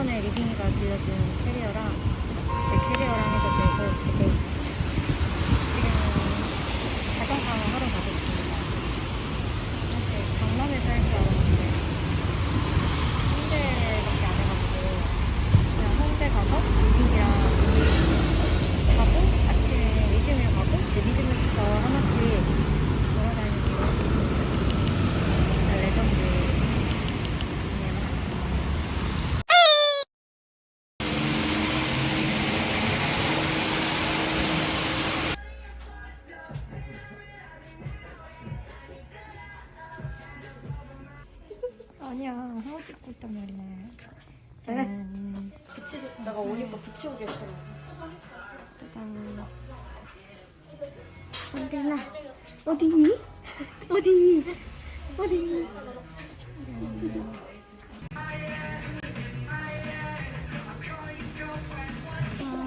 전에 리빙이가 빌려준 캐리어랑 제 캐리어랑 해서 들고 지금 지금 자전거 하러 가고 있습니다. 사실 강남에 살지 않았는데 아니야 하고 찍고 있단 말이야. 네. 음, 붙이 내가 옷 입고 붙이오기 싫어. 짠. 선빈아 어디니? 어디니? 어디니?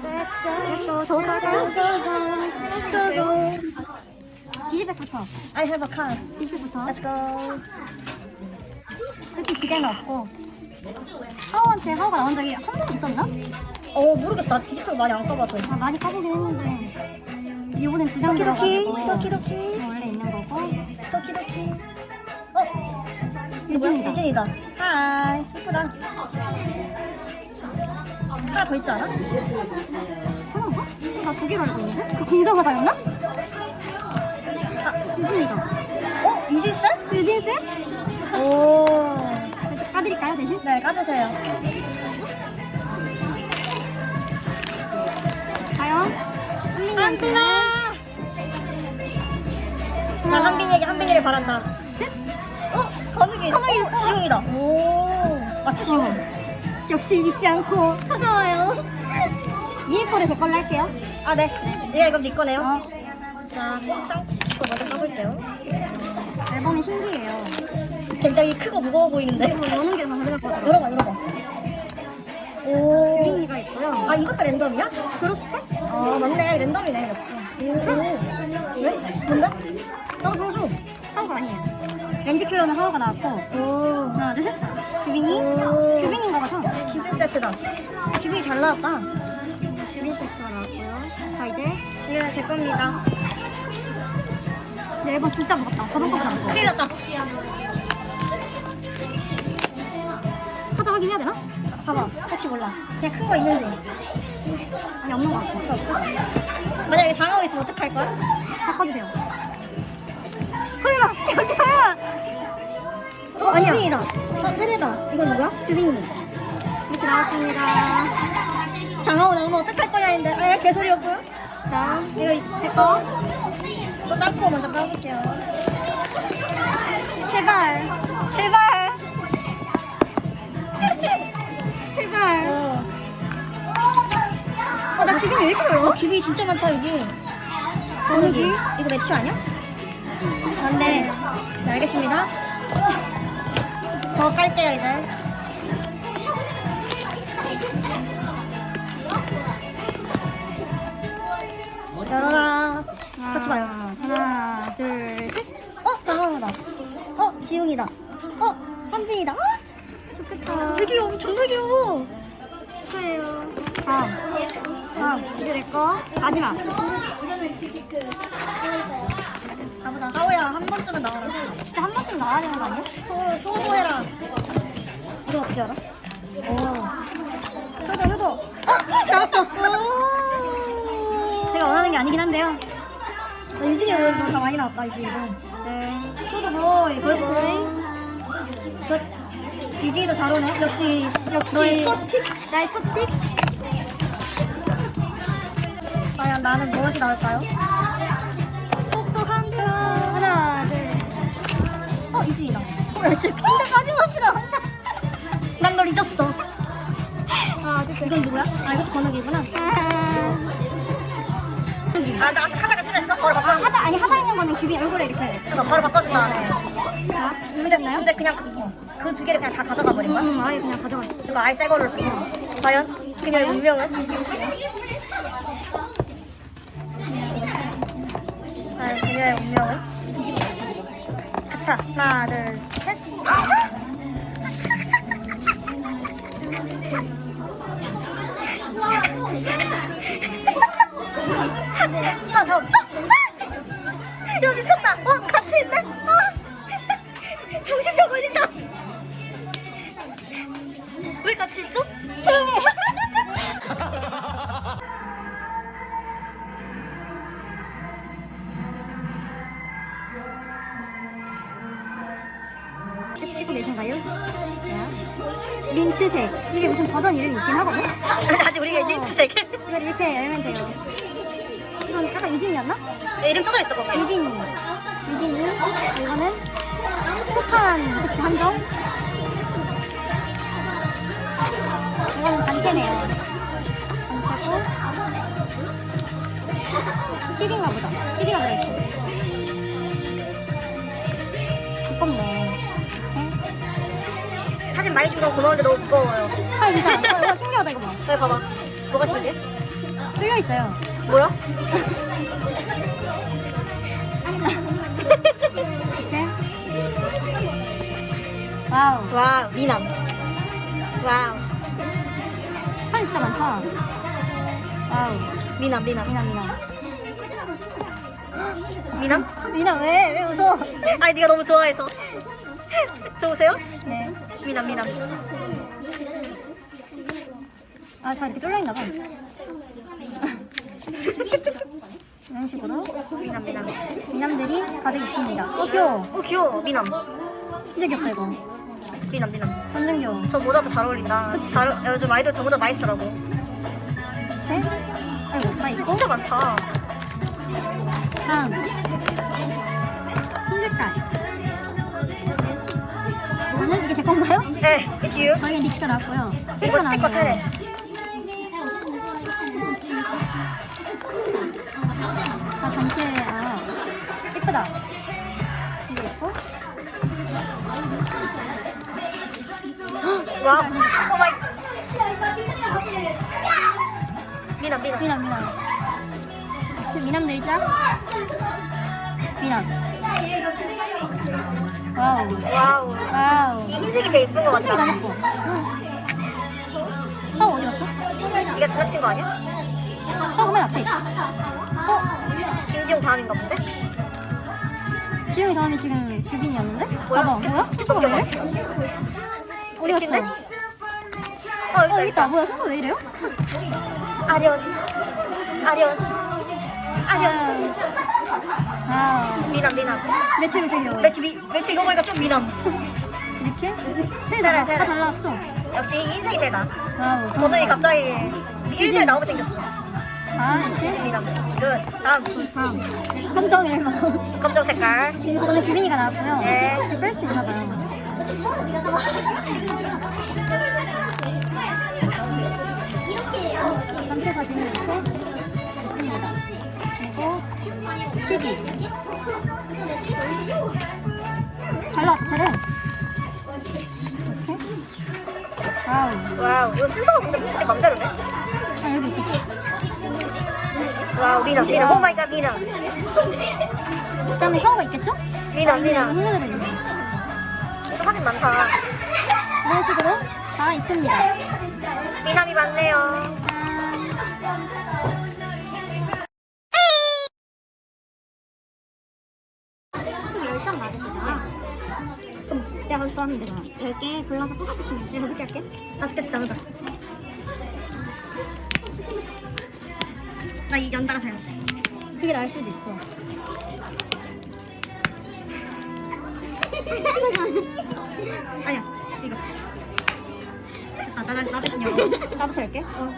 Let's go. 저기로 할까요? Go go. 디지백부터. I have a car. 디지백부터. Let's go. 솔직히 기대는 없고. 하우한테 하우가 나온 적이 한 번 있었나? 어 모르겠다. 디지털 많이 안 까봐서. 아, 많이 까보긴 했는데. 이번엔 두장 도키도키. 도키도키 원래 있는 거고. 도키도키. 어 유진이다. 유진이다. 하이 예쁘다. 하나 더 있지 않아? 하나인가? 나두 개로 알고 있는데? 그 공정화자였나? 아, 유진이죠. 어 유진 쌤? 유진 쌤? 오. 까드릴까요 대신? 네 까주세요. 과연? 한빈아. 난 한빈이에게 한빈이를 바란다. 어? 건욱이. 건욱이. 어, 지용이다. 오. 맞지 지용? 역시 잊지 않고 찾아와요. 위에 거를 제 걸로 할게요. 아 네. 얘가 이건 네 거네요. 어, 자, 짱. 이거 먼저 까볼게요. 앨범이 신기해요. 굉장히 크고 무거워 보이는데. 이거 여는 게 가능할 것 같아요. 열어봐, 열어봐. 오. 유린이가 있고요. 아, 이것도 랜덤이야? 그렇게? 아, 맞네. 랜덤이네, 역시. 오. 왜? 뭔데? 나도 보여줘. 하우가 아니에요. 렌즈 킬러는 하우가 나왔고 오. 하나 둘 셋. 규빈이? 오. 규빈인가 봐서 기분 세트다. 기분이 잘 나왔다. 규빈 세트가 나왔고요. 자 이제 이거 제 겁니다. 내 앨범 진짜 무겁다. 자동차 않고. 큰일 났다. 확인해야 되나? 봐봐. 혹시 몰라. 그냥 큰 거 있는지. 아니 없는 것 같고. 없어, 없어? 만약에 장어 있으면 어떡할 거야? 바꿔주세요. 설마 여기 설마 어, 아니야. 규빈이다. 어, 테레다. 이건 누구야? 규빈이 이렇게 나왔습니다. 장어 나오면 어떡할 거야 했는데. 아, 개소리였고요. 자 이거 제거 또 짱코 먼저 까볼게요. 제발 제발 제발. 어. 어, 나 규빈이 왜 이렇게 어려워? 어, 기분이 진짜 많다, 여기. 건욱이? 이거 매튜 아니야? 안 돼. 네, 알겠습니다. 저 깔게요, 이제. 열어라. 같이 봐요. 하나 둘 셋. 어, 장어다. 어, 지웅이다. 어, 한빈이다. 어, 좋겠다. 되게 귀여워. 정말 귀여워. 축하해요. 다음 다음. 이제 내거 마지막. 가보자. 하우야, 한 번쯤은 나와라. 진짜 한 번쯤 나와야 되는 거 아니야? 소, 소소해라. 이거 어떻게 알아? 오. 효도, 효도. 어, 잡았어. 오. 제가 원하는 게 아니긴 한데요. 어, 유진이 오늘 다 많이 나왔다, 이제. 네. 효도 보이, 유진 이도 잘 오네. 역시, 역시 너의 첫 픽. 나의 첫 픽. 과연 나는 무엇이 나올까요? 똑똑한데요. 하나 둘. 어, 유진이다. 어, 야, 진짜 진짜 빠짐없이 나온다. 난 널 잊었어. 아, 됐어. 이건 누구야? 아, 이것도 건욱이구나. 아, 아, 나 아까 하다가 심했어? 바로 바꿔. 하자 아니 하자 있는 거는 규빈 얼굴에 이렇게. 그래서 바로 바꿔준다. 자, 누르셨나요? 근데 그냥 그, 그 두 개를 그냥 다 가져가 버린 거야? 음, 아예 그냥 가져가. 이거 아예 새 거를 쓰고. 과연? 그녀의 운명은? 과연 그녀의 운명은? 자, 하나, 둘, 셋. 찍고 계신가요? 자, 민트색. 이게 무슨 버전 이름이 있긴 하거든? 아직 우리가 린트색. 이걸 이렇게 열면 돼요. 이건 약간 유진이었나? 이름 써져 있어, 거기. 유진이. 유진이. 이거는 소판 그치, 한정. 이거는 단체네요. 단체고. CD인가 보다. CD가 들어있어. 두껍네. 많이 찍어서 고마운데 너무 무거워요. 아, 진짜. 이거, 이거 신기하다, 이거 봐. 여기 봐봐. 뭐가 신기해? 뚫려 있어요. 뭐야? 이렇게. 와우. 와, 미남. 와우. 판 진짜 많다. 와우. 미남, 미남. 미남, 미남. 미남? 미남, 왜? 왜 웃어? 아니, 네가 너무 좋아해서. 좋으세요? 네. 미남, 미남. 아, 다 이렇게 뚫려있나봐. 이런 식으로 미남, 미남. 미남들이 가득 있습니다. 어, 귀여워. 어, 귀여워. 미남. 진짜 귀엽다, 이거. 미남, 미남. 완전 귀여워. 저 모자도 잘 어울린다. 잘, 야, 요즘 아이돌 저 모자 많이 쓰더라고. 네? 아이고, 다 있고. 진짜 많다. 다음. 건가요? 네, it's you. 저희 리스트가 나왔고요. 이거 스티커. 테레. 아, 단체, 아. 예쁘다. 이게 있고. 와, 오 마이. 미남, 미남. 미남, 미남. 그 미남들 짱. 미남. 와우. 와우. 와우. 이 흰색이 제일 예쁜 것 같다. 너무 예뻐. 어, 어디 갔어? 이게 지나친 거 아니야? 어, 그만 앞에. 김지용 다음인가 본데? 지영이 다음이 지금 규빈이었는데? 뭐야? 봐봐, 뭐야? 순서가 왜 이래? 어디 느낀데? 갔어? 어, 어, 여기 여기 있다. 있다. 뭐야, 순서 왜 이래요? 아련. 아련. 아련. 아, 미남, 미남. 매출 매출 귀여워. 매추, 미, 매추 이거 보니까 좀 미남. 이렇게? 세 테레, 다, 달라왔어. 역시 흰색이 제일 나. 와우. 저는 갑자기 1대 나오고 생겼어. 아, 이렇게? 미남. 굿. 다음. 다음. 검정 일망. 검정 색깔. 저는 규빈이가 나왔고요. 네. 뺄수 있나 봐요. 전체 사진이 이렇게 있습니다. 그리고 CD. 와우. 이거 순서가 근데 진짜 맘대로네. 아. 와우, 미남, 미남. 오 마이 갓, 미남. 그 다음에 혀가 있겠죠? 흥분을 있네. 이거 사진 많다. 이런 식으로 다 있습니다. 미남이 많네요. 총 10개 골라서 뽑아주시면 내가 6개 할게. 다섯 개씩 나누자. 나 이 연달아 세웠어. 그게 나을 수도 있어. 아니야, 이거. 아, 나, 나, 나 대신 이거. 나부터 할게. 어.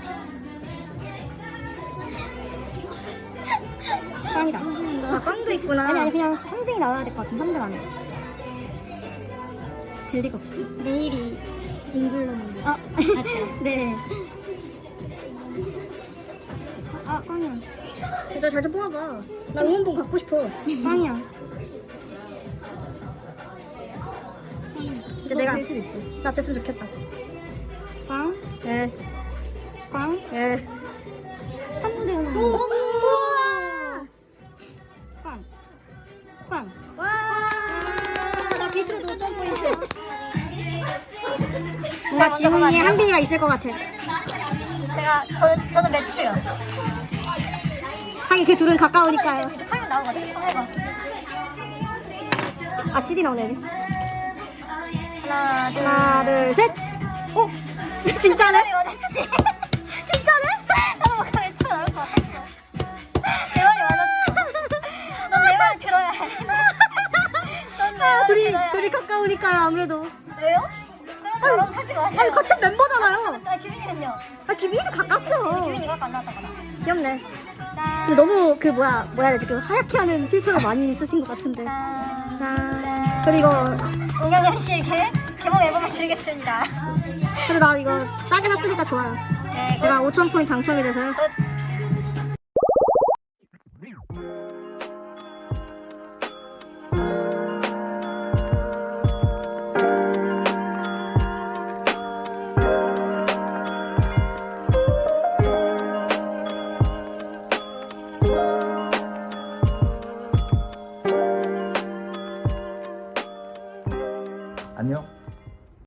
꽝이다. 아, 빵도 있구나. 아니, 아니, 그냥 3등이 나와야 될 것 같은 3등 안에. 들 리가 없지? 내일이 인블루는. 아, 맞죠? 네. 아, 꽝이야. 진짜 잘좀 뽑아봐. 나 응원봉 갖고 싶어. 꽝이야. 이제 내가 될 수도 있어. 나 됐으면 좋겠다. 꽝, 예, 꽝, 예. 지훈이의 한빈이가 있을 것 같아. 제가 저는 저는 매추요. 하긴 그 둘은 가까우니까요. 화면 나오거든. 한번 해봐. 아, CD 나오네, 여기. 하나, 둘, 하나, 둘, 셋! 어? 진짜네? 맞았지. 진짜네? 나도 뭔가 매추 나올 것 같아. 내 말이 맞았어. 넌내 말 들어야 해. 넌내 말 둘이, 들어야 해. 둘이 가까우니까요, 아무래도. 왜요? 거랑 하지 마세요. 아니, 같은 멤버잖아요. 아, 규빈이는요? 아, 김희도 가깝죠. 아까 안 나왔다거나. 귀엽네. 짠. 근데 너무 그 뭐야, 뭐야 해야 되지? 그 하얗게 하는 필터를 많이 쓰신 것 같은데. 짠. 자, 그리고 은경현 씨에게 개봉 앨범을 드리겠습니다. 근데 나 이거 싸게 샀으니까 좋아요. 네, 제가 5천 포인트 당첨이 돼서요.